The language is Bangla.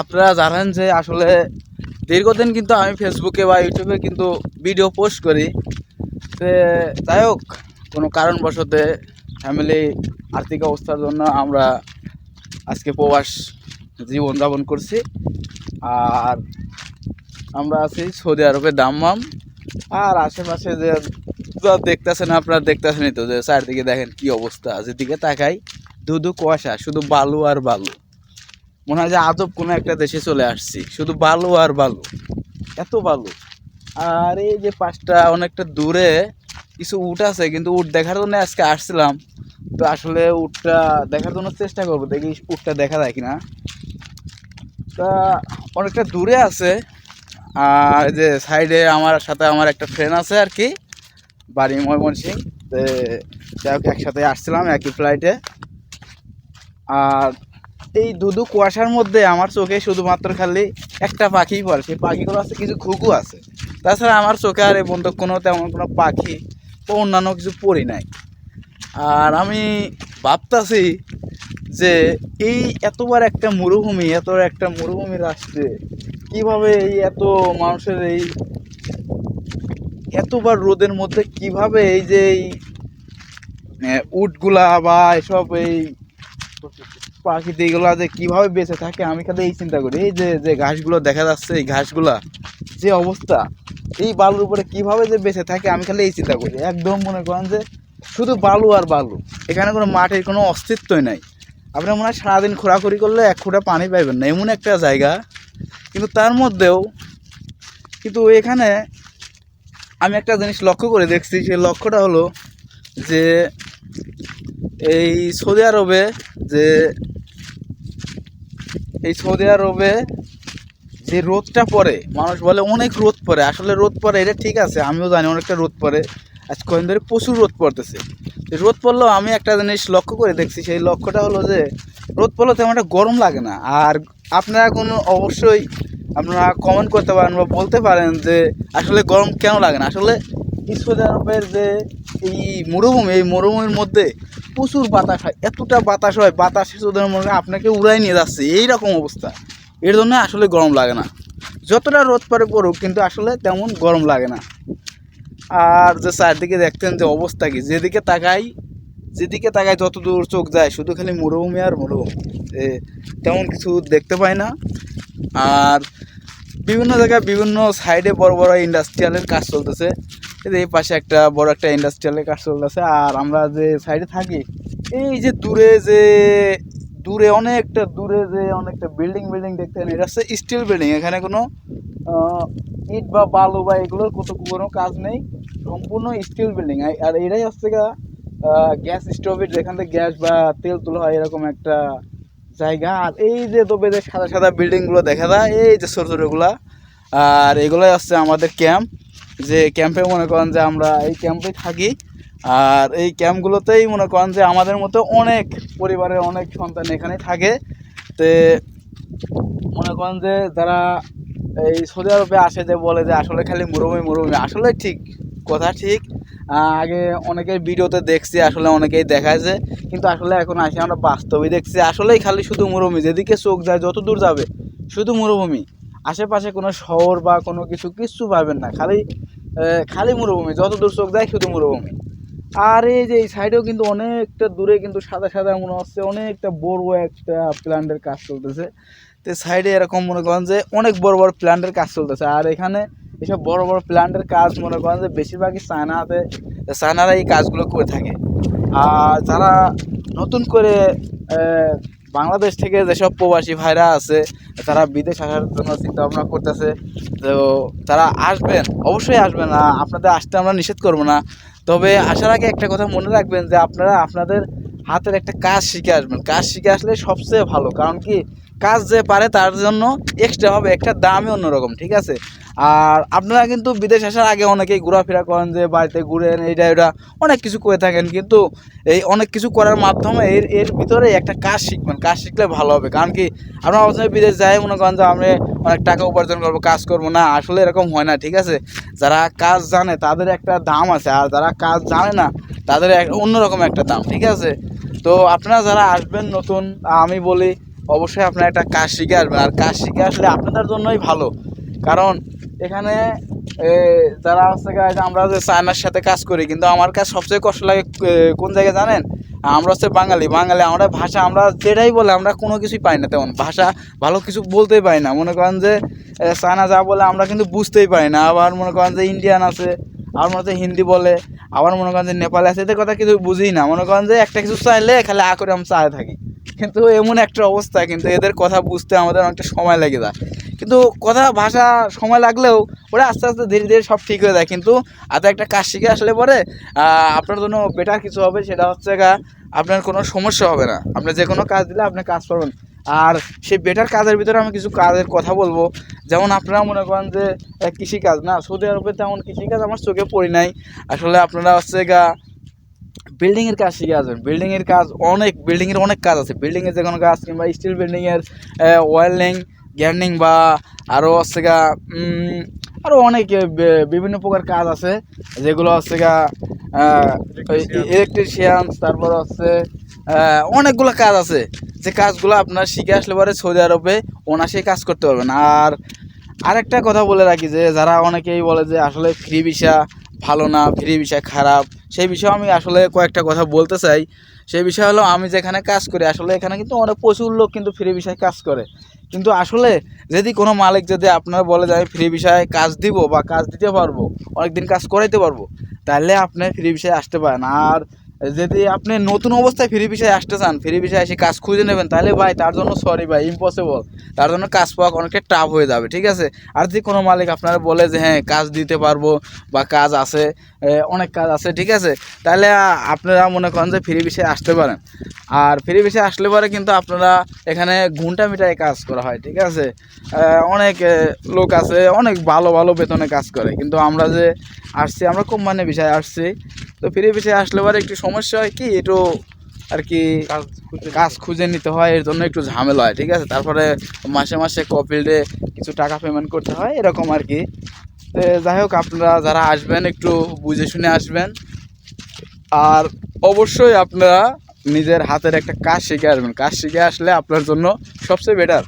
আপনারা জানেন যে আসলে দীর্ঘদিন কিন্তু আমি ফেসবুকে বা ইউটিউবে কিন্তু ভিডিও পোস্ট করি। তো যাই হোক, কোনো কারণবশতে ফ্যামিলি আর্থিক অবস্থার জন্য আমরা আজকে প্রবাস জীবনযাপন করছি। আর আমরা আছি সৌদি আরবে দাম্মাম। আর আশেপাশে যে দেখতেছেন, আপনারা দেখতেছেনই তো যে চারদিকে দেখেন কি অবস্থা, যেদিকে তাকাই ধুধু কুয়াশা, শুধু বালু আর বালু। মনে হয় যে আজব কোনো একটা দেশে চলে আসছি। শুধু বালু আর বালু। এত বালু। আর এই যে পাঁচটা অনেকটা দূরে, কিছু উট আছে, কিন্তু উট দেখার জন্য আজকে আসছিলাম। তো আসলে উটটা দেখার জন্য চেষ্টা করব, দেখি উটটা দেখা যায় কিনা। তা অনেকটা দূরে আছে। আর যে সাইডে আমার সাথে আমার একটা ফ্রেন্ড আছে আর কি, বাড়ি ময়মনসিং। তো যাই হোক, একসাথে আসছিলাম, একই ফ্লাইটে আর এই দুধু কুয়াশার মধ্যে আমার চোখে শুধুমাত্র খালি একটা পাখিই পড়ে। সেই পাখিগুলো আছে, কিছু ঘুঘু আছে। তাছাড়া আমার চোখে আর এই বন্ধু কোনো তেমন কোনো পাখি বা অন্যান্য কিছু পড়ি নাই। আর আমি ভাবতাছি যে এই এতবার একটা মরুভূমি এত একটা মরুভূমি রাষ্ট্রে কীভাবে এই এত মানুষের এই এতবার রোদের মধ্যে কীভাবে এই যে এই উটগুলা বা এসব এই পাখিতে এগুলা যে কীভাবে বেঁচে থাকে, আমি খালি এই চিন্তা করি। এই যে যে ঘাসগুলো দেখা যাচ্ছে, এই ঘাসগুলা, যে অবস্থা, এই বালুর উপরে কীভাবে যে বেঁচে থাকে, আমি খালি এই চিন্তা করি। একদম মনে করেন যে শুধু বালু আর বালু, এখানে কোনো মাটির কোনো অস্তিত্বই নাই। আপনার মনে হয় সারাদিন খোরাখুরি করলে এক ফোঁটা পানি পাইবেন না, এমন একটা জায়গা। কিন্তু তার মধ্যেও, কিন্তু এখানে আমি একটা জিনিস লক্ষ্য করে দেখছি, সেই লক্ষ্যটা হলো যে এই সৌদি আরবে যে এই সৌদি আরবে যে রোদটা পড়ে, মানুষ বলে অনেক রোদ পড়ে, আসলে রোদ পড়ে, এটা ঠিক আছে, আমিও জানি অনেকটা রোদ পড়ে, আজ কদিন ধরে প্রচুর রোদ পড়তেছে। রোদ পড়লেও আমি একটা জিনিস লক্ষ্য করে দেখছি, সেই লক্ষ্যটা হলো যে, রোদ পড়লেও তেমন একটা গরম লাগে না। আর আপনারা কোনো অবশ্যই আপনারা কমেন্ট করতে পারেন বা বলতে পারেন যে, আসলে গরম কেন লাগে না? আসলে সৌদি আরবের যে এই মরুভূমি, এই মরুভূমির মধ্যে প্রচুর বাতাস হয়, এতটা বাতাস হয়, বাতাসে শুধু মনে আপনাকে উড়াই নিয়ে যাচ্ছে এই রকম অবস্থা। এর জন্য আসলে গরম লাগে না। যতটা রোদ পরে পড়ুক, কিন্তু আসলে তেমন গরম লাগে না। আর যে চারদিকে দেখতেন যে অবস্থা কি, যেদিকে তাকাই যেদিকে তাকাই যত দূর চোখ যায়, শুধু খালি মরুভূমি আর মরুভূমি। তেমন কিছু দেখতে পাই না। আর বিভিন্ন জায়গায় বিভিন্ন সাইডে বড় বড় ইন্ডাস্ট্রিয়ালের কাজ চলতেছে। এই পাশে একটা বড় একটা ইন্ডাস্ট্রিয়ালের কাজ চলতেছে, আর আমরা যে সাইডে থাকি, এই যে দূরে যে, দূরে অনেকটা, দূরে যে অনেকটা বিল্ডিং বিল্ডিং দেখতেন এটা হচ্ছে স্টিল বিল্ডিং এখানে কোনো ইট বা বালু বা এগুলোর কত কোনো কাজ নেই, সম্পূর্ণ স্টিল বিল্ডিং আর এটাই হচ্ছে গ্যাস স্টোভের যেখান থেকে গ্যাস বা তেল তোলা হয়, এরকম একটা জায়গা, আর এই যে তবে যে সাদা সাদা বিল্ডিংগুলো দেখা যায়, এই যে ছোটো ছোটোগুলা আর এগুলোই হচ্ছে আমাদের ক্যাম্প যে ক্যাম্পে মনে করেন যে আমরা এই ক্যাম্পে থাকি, আর এই ক্যাম্পগুলোতেই মনে করেন যে আমাদের মতো অনেক পরিবারের অনেক সন্তান এখানে থাকে। তে মনে করেন যে যারা এই সৌদি আরবে আসে যে বলে যে আসলে খালি মরুভূমি মরুভূমি আসলে ঠিক, কথা ঠিক। আগে অনেকের ভিডিওতে দেখছি, আসলে অনেকেই দেখায় যে, কিন্তু আসলে এখন আসে আমরা বাস্তবে দেখছি, আসলেই খালি শুধু মরুভূমি যেদিকে চোখ যায় যত দূর যাবে, শুধু মরুভূমি আশেপাশে কোনো শহর বা কোনো কিছু কিচ্ছু পাবেন না, খালি খালি মরুভূমি, যত দূর চোখ যায় শুধু মরুভূমি। আর এই যে এই সাইডেও কিন্তু অনেকটা দূরে কিন্তু সাদা সাদা মনে হচ্ছে অনেকটা বড় একটা প্ল্যান্টের কাজ চলতেছে। তো সাইডে এরকম মনে করেন যে অনেক বড় বড় প্ল্যান্টের কাজ চলতেছে। আর এখানে এসব বড় বড় প্ল্যান্টের কাজ মনে করেন যে বেশিরভাগই চায়নাতে চায়নারা এই কাজগুলো করে থাকে। আর যারা নতুন করে বাংলাদেশ থেকে যেসব প্রবাসী ভাইরা আছে, তারা বিদেশ আসার জন্য চিন্তা ভাবনা করতেছে। তো তারা আসবেন, অবশ্যই আসবেন আপনাদের আসতে আমরা নিষেধ করব না। তবে আসার আগে একটা কথা মনে রাখবেন যে আপনারা আপনাদের হাতের একটা কাজ শিখে আসবেন। কাজ শিখে আসলে সবচেয়ে ভালো, কারণ কি? কাজ যে পারে তার জন্য এক্সট্রা হবে, একটা দামই অন্যরকম, ঠিক আছে? আর আপনারা কিন্তু বিদেশ আসার আগে অনেকেই ঘোরাফেরা করেন যে বাড়িতে ঘুরেন এইটা এটা অনেক কিছু করে থাকেন। কিন্তু এই অনেক কিছু করার মাধ্যমে এর এর ভিতরে একটা কাজ শিখবেন, কাজ শিখলে ভালো হবে। কারণ কি আপনারা অবশ্যই বিদেশ যাই, মনে করেন যে আমি অনেক টাকা উপার্জন করব, কাজ করব। না, আসলে এরকম হয় না, ঠিক আছে? যারা কাজ জানে, তাদের একটা দাম আছে। আর যারা কাজ জানে না, তাদের অন্যরকম একটা দাম, ঠিক আছে? তো আপনারা যারা আসবেন নতুন, আমি বলি, অবশ্যই আপনারা একটা কাজ শিখে আসবেন। আর কাজ শিখে আসলে আপনাদের জন্যই ভালো। কারণ এখানে যারা হচ্ছে আমরা যে চায়নার সাথে কাজ করি, কিন্তু আমার কাজ সবচেয়ে কষ্ট লাগে কোন জায়গায় জানেন? আমরা হচ্ছে বাঙালি বাঙালি, আমরা ভাষা, আমরা যেটাই বলে, আমরা কোনো কিছুই পাই না তেমন। ভাষা ভালো কিছু বলতেই পারি না। মনে করেন যে চায়না যা বলে, আমরা কিন্তু বুঝতেই পারি না। আবার মনে করেন যে ইন্ডিয়ান আছে, আবার মনে হচ্ছে হিন্দি বলে, আবার মনে করেন যে নেপালে আছে, এদের কথা কিছু বুঝি না। মনে করেন যে একটা কিছু চাইলে খালি আ করে আমি চায় থাকি। কিন্তু এমন একটা অবস্থা, কিন্তু এদের কথা বুঝতে আমাদের অনেকটা সময় লেগে যায়। কিন্তু কথা, ভাষা, সময় লাগলেও ওরা আস্তে আস্তে ধীরে ধীরে সব ঠিক হয়ে যায়। কিন্তু আদা একটা কাজ শিখে আসলে পরে আপনার জন্য বেটার কিছু হবে সেটা হচ্ছে গা, আপনার কোনো সমস্যা হবে না। আপনি যে কোনো কাজ দিলে আপনি কাজ পাবেন। আর সেই বেটার কাজের ভিতরে আমি কিছু কাজের কথা বলব। যেমন আপনারা মনে করেন যে কৃষিকাজ, না? সৌদি আরবে তেমন কৃষিকাজ আমার চোখে পড়ি নাই। আসলে আপনারা হচ্ছে গা বিল্ডিংয়ের কাজ শিখে আসবেন। বিল্ডিংয়ের কাজ অনেক বিল্ডিংয়ের অনেক কাজ আছে। বিল্ডিংয়ের যে কোনো কাজ কিংবা স্টিল বিল্ডিংয়ের ওয়েল্ডিং গ্যান্ডিং বা আরও হচ্ছে গা আরও অনেক বিভিন্ন প্রকার কাজ আছে, যেগুলো হচ্ছে গা ইলেকট্রিশিয়ান তারপর হচ্ছে অনেকগুলো কাজ আছে, যে কাজগুলো আপনার শিখে আসলে পরে সৌদি আরবে অনাসে কাজ করতে পারবেন। আর আরেকটা কথা বলে রাখি যে, যারা অনেকেই বলে যে আসলে ফ্রি ভিসা ভালো না, ফ্রি ভিসা খারাপ, সেই বিষয়ে আমি আসলে কয়েকটা কথা বলতে চাই। সেই বিষয় হলো, আমি যেখানে কাজ করি, আসলে এখানে কিন্তু অনেক প্রচুর লোক কিন্তু ফ্রি ভিসায় কাজ করে। কিন্তু আসলে যদি কোনো মালিক যদি আপনার বলে যে, আমি ফ্রি বিষয়ে কাজ দিব বা কাজ দিতে পারব, অনেকদিন কাজ করাইতে পারব, তাহলে আপনি ফ্রি বিষয়ে আসতে পারেন। আর যদি আপনি নতুন অবস্থায় ফ্রি ভিসায় আসতে চান, ফ্রি ভিসায় এসে কাজ খুঁজে নেবেন, তাহলে ভাই তার জন্য সরি ভাই ইম্পসিবল তার জন্য কাজ পাওয়া অনেকটা টাফ হয়ে যাবে, ঠিক আছে? আর যদি কোনো মালিক আপনারা বলে যে হ্যাঁ কাজ দিতে পারব বা কাজ আছে অনেক কাজ আছে, ঠিক আছে? তাহলে আপনারা মনে করেন যে ফ্রি ভিসায় আসতে পারেন। আর ফ্রি ভিসায় আসলে পরে কিন্তু আপনারা এখানে ঘণ্টা মিটায় কাজ করা হয়, ঠিক আছে? অনেক লোক আছে, অনেক ভালো ভালো বেতনে কাজ করে। কিন্তু আমরা যে আসছি, আমরা কোম্পানি বিষয়ে আসছি তো ফিরে বিষয়ে আসলে পরে একটু সমস্যা হয় কি একটু আর কি কাজ খুঁজে নিতে হয় এর জন্য একটু ঝামেলা হয় ঠিক আছে? তারপরে মাসে মাসে কপিলে কিছু টাকা পেমেন্ট করতে হয় এরকম আর কি। তো যাই হোক আপনারা যারা আসবেন একটু বুঝে শুনে আসবেন। আর অবশ্যই আপনারা নিজের হাতের একটা কাজ শিখে আসবেন। কাজ শিখে আসলে আপনার জন্য সবচেয়ে বেটার